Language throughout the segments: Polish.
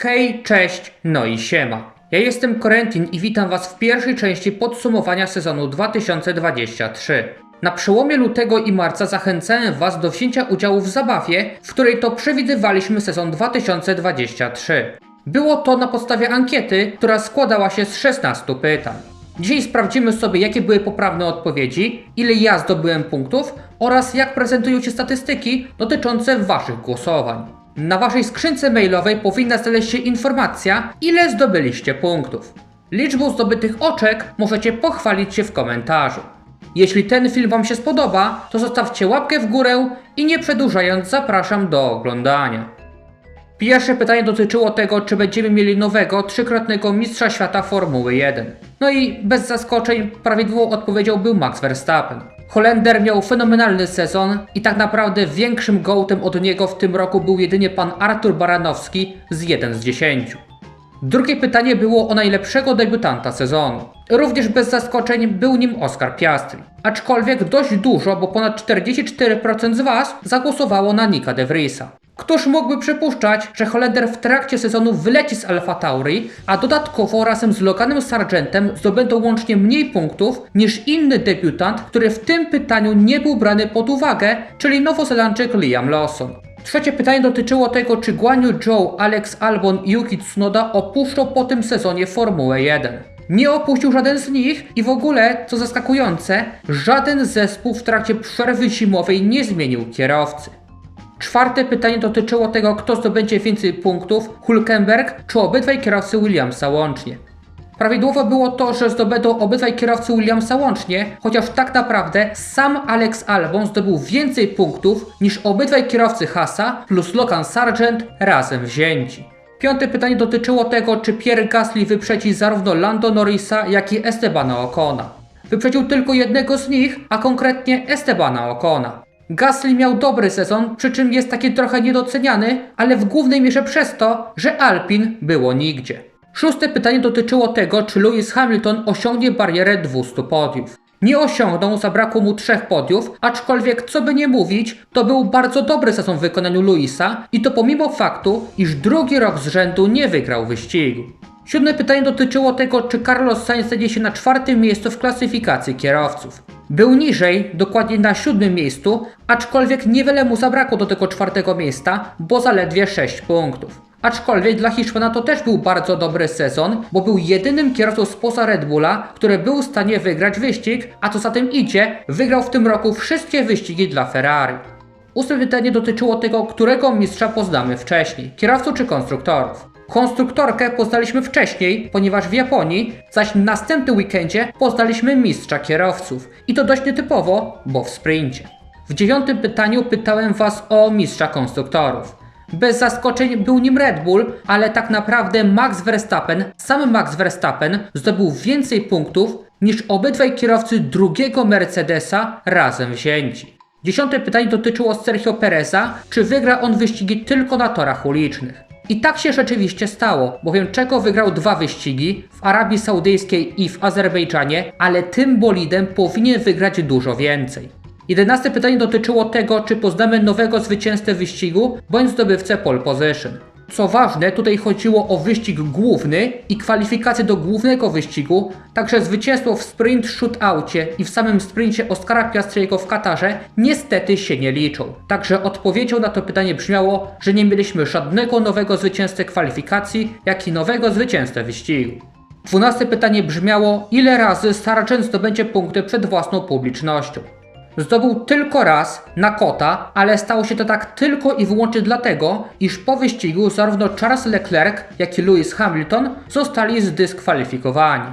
Hej, cześć, no i siema. Ja jestem Korentin i witam Was w pierwszej części podsumowania sezonu 2023. Na przełomie lutego i marca zachęcałem Was do wzięcia udziału w zabawie, w której to przewidywaliśmy sezon 2023. Było to na podstawie ankiety, która składała się z 16 pytań. Dzisiaj sprawdzimy sobie, jakie były poprawne odpowiedzi, ile ja zdobyłem punktów oraz jak prezentują się statystyki dotyczące Waszych głosowań. Na Waszej skrzynce mailowej powinna znaleźć się informacja, ile zdobyliście punktów. Liczbą zdobytych oczek możecie pochwalić się w komentarzu. Jeśli ten film Wam się spodoba, to zostawcie łapkę w górę i nie przedłużając zapraszam do oglądania. Pierwsze pytanie dotyczyło tego, czy będziemy mieli nowego, trzykrotnego mistrza świata Formuły 1. No i bez zaskoczeń prawidłową odpowiedzią był Max Verstappen. Holender miał fenomenalny sezon i tak naprawdę większym gołtem od niego w tym roku był jedynie pan Artur Baranowski z 1 z 10. Drugie pytanie było o najlepszego debiutanta sezonu. Również bez zaskoczeń był nim Oscar Piastri. Aczkolwiek dość dużo, bo ponad 44% z Was zagłosowało na Nika de Vriesa. Któż mógłby przypuszczać, że Holender w trakcie sezonu wyleci z Alfa Tauri, a dodatkowo razem z Loganem Sargentem zdobędą łącznie mniej punktów niż inny debiutant, który w tym pytaniu nie był brany pod uwagę, czyli Nowozelandczyk Liam Lawson. Trzecie pytanie dotyczyło tego, czy Guan Yu Zhou, Alex Albon i Yuki Tsunoda opuszczą po tym sezonie Formułę 1. Nie opuścił żaden z nich i w ogóle, co zaskakujące, żaden zespół w trakcie przerwy zimowej nie zmienił kierowcy. Czwarte pytanie dotyczyło tego, kto zdobędzie więcej punktów, Hulkenberg czy obydwaj kierowcy Williamsa łącznie. Prawidłowo było to, że zdobędą obydwaj kierowcy Williamsa łącznie, chociaż tak naprawdę sam Alex Albon zdobył więcej punktów niż obydwaj kierowcy Hasa plus Logan Sargent razem wzięci. Piąte pytanie dotyczyło tego, czy Pierre Gasly wyprzedzi zarówno Lando Norrisa, jak i Estebana Ocona. Wyprzedził tylko jednego z nich, a konkretnie Estebana Ocona. Gasly miał dobry sezon, przy czym jest taki trochę niedoceniany, ale w głównej mierze przez to, że Alpin było nigdzie. Szóste pytanie dotyczyło tego, czy Lewis Hamilton osiągnie barierę 200 podiów. Nie osiągnął, zabrakło mu trzech podiów, aczkolwiek co by nie mówić, to był bardzo dobry sezon w wykonaniu Luisa i to pomimo faktu, iż drugi rok z rzędu nie wygrał wyścigu. Siódme pytanie dotyczyło tego, czy Carlos Sainz znajdzie się na czwartym miejscu w klasyfikacji kierowców. Był niżej, dokładnie na siódmym miejscu, aczkolwiek niewiele mu zabrakło do tego czwartego miejsca, bo zaledwie 6 punktów. Aczkolwiek dla Hiszpana to też był bardzo dobry sezon, bo był jedynym kierowcą spoza Red Bulla, który był w stanie wygrać wyścig, a co za tym idzie, wygrał w tym roku wszystkie wyścigi dla Ferrari. Ósme pytanie dotyczyło tego, którego mistrza poznamy wcześniej, kierowców czy konstruktorów. Konstruktorkę poznaliśmy wcześniej, ponieważ w Japonii, zaś w następnym weekendzie poznaliśmy mistrza kierowców. I to dość nietypowo, bo w sprincie. W dziewiątym pytaniu pytałem Was o mistrza konstruktorów. Bez zaskoczeń był nim Red Bull, ale tak naprawdę Max Verstappen, sam Max Verstappen zdobył więcej punktów niż obydwaj kierowcy drugiego Mercedesa razem wzięci. Dziesiąte pytanie dotyczyło Sergio Pereza, czy wygra on wyścigi tylko na torach ulicznych. I tak się rzeczywiście stało, bowiem Czeko wygrał dwa wyścigi w Arabii Saudyjskiej i w Azerbejdżanie, ale tym bolidem powinien wygrać dużo więcej. Jedenaste pytanie dotyczyło tego, czy poznamy nowego zwycięzcę wyścigu bądź zdobywcę pole position. Co ważne, tutaj chodziło o wyścig główny i kwalifikacje do głównego wyścigu, także zwycięstwo w sprint shootoutie i w samym sprincie Oskara Piastriego w Katarze niestety się nie liczą. Także odpowiedzią na to pytanie brzmiało, że nie mieliśmy żadnego nowego zwycięzcy kwalifikacji, jak i nowego zwycięzcę wyścigu. Dwunaste pytanie brzmiało, ile razy Sargent zdobędzie punkty przed własną publicznością. Zdobył tylko raz na kota, ale stało się to tak tylko i wyłącznie dlatego, iż po wyścigu zarówno Charles Leclerc, jak i Lewis Hamilton zostali zdyskwalifikowani.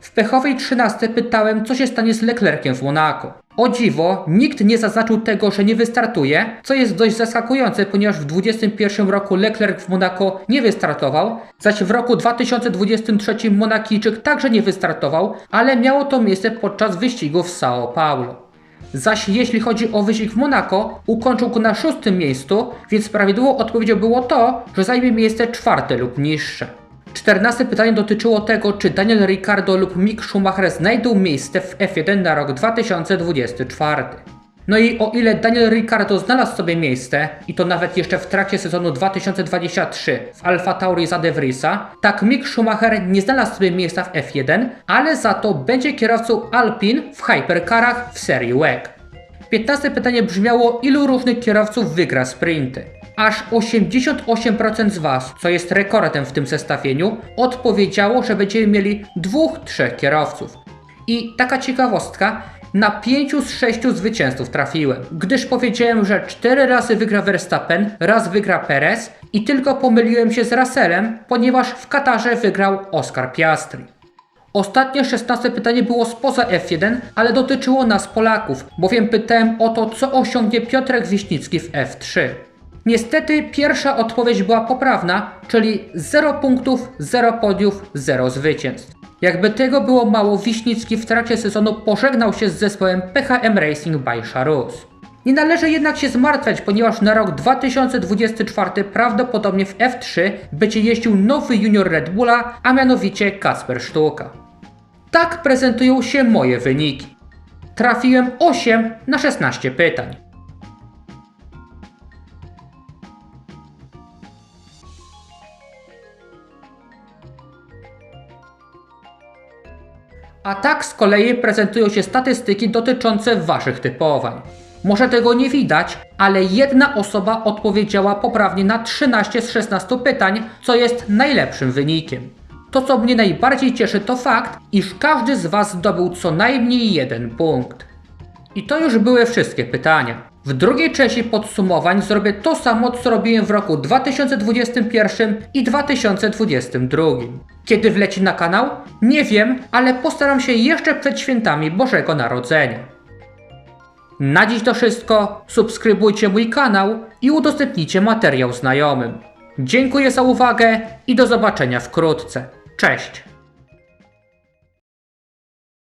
W pechowej 13 pytałem, co się stanie z Leclerciem w Monako. O dziwo, nikt nie zaznaczył tego, że nie wystartuje, co jest dość zaskakujące, ponieważ w 2021 roku Leclerc w Monako nie wystartował, zaś w roku 2023 Monakijczyk także nie wystartował, ale miało to miejsce podczas wyścigu w São Paulo. Zaś jeśli chodzi o wyścig w Monako, ukończył go na szóstym miejscu, więc prawidłową odpowiedzią było to, że zajmie miejsce czwarte lub niższe. Czternaste pytanie dotyczyło tego, czy Daniel Ricciardo lub Mick Schumacher znajdą miejsce w F1 na rok 2024. No i o ile Daniel Ricciardo znalazł sobie miejsce, i to nawet jeszcze w trakcie sezonu 2023 w Alfa Tauri za De Vriesa, tak Mick Schumacher nie znalazł sobie miejsca w F1, ale za to będzie kierowcą Alpin w hypercarach w serii WEC. 15 pytanie brzmiało, ilu różnych kierowców wygra sprinty? Aż 88% z Was, co jest rekordem w tym zestawieniu, odpowiedziało, że będziemy mieli dwóch, trzech kierowców. I taka ciekawostka, na 5 z 6 zwycięzców trafiłem, gdyż powiedziałem, że 4 razy wygra Verstappen, raz wygra Perez i tylko pomyliłem się z Russellem, ponieważ w Katarze wygrał Oscar Piastri. Ostatnie 16 pytanie było spoza F1, ale dotyczyło nas Polaków, bowiem pytałem o to, co osiągnie Piotrek Wiśnicki w F3. Niestety pierwsza odpowiedź była poprawna, czyli 0 punktów, 0 podiów, 0 zwycięstw. Jakby tego było mało, Wiśnicki w trakcie sezonu pożegnał się z zespołem PHM Racing by Charus. Nie należy jednak się zmartwiać, ponieważ na rok 2024 prawdopodobnie w F3 będzie jeździł nowy junior Red Bulla, a mianowicie Kasper Sztuka. Tak prezentują się moje wyniki. Trafiłem 8 na 16 pytań. A tak z kolei prezentują się statystyki dotyczące Waszych typowań. Może tego nie widać, ale jedna osoba odpowiedziała poprawnie na 13 z 16 pytań, co jest najlepszym wynikiem. To, co mnie najbardziej cieszy, to fakt, iż każdy z Was zdobył co najmniej jeden punkt. I to już były wszystkie pytania. W drugiej części podsumowań zrobię to samo, co robiłem w roku 2021 i 2022. Kiedy wleci na kanał? Nie wiem, ale postaram się jeszcze przed świętami Bożego Narodzenia. Na dziś to wszystko. Subskrybujcie mój kanał i udostępnijcie materiał znajomym. Dziękuję za uwagę i do zobaczenia wkrótce. Cześć!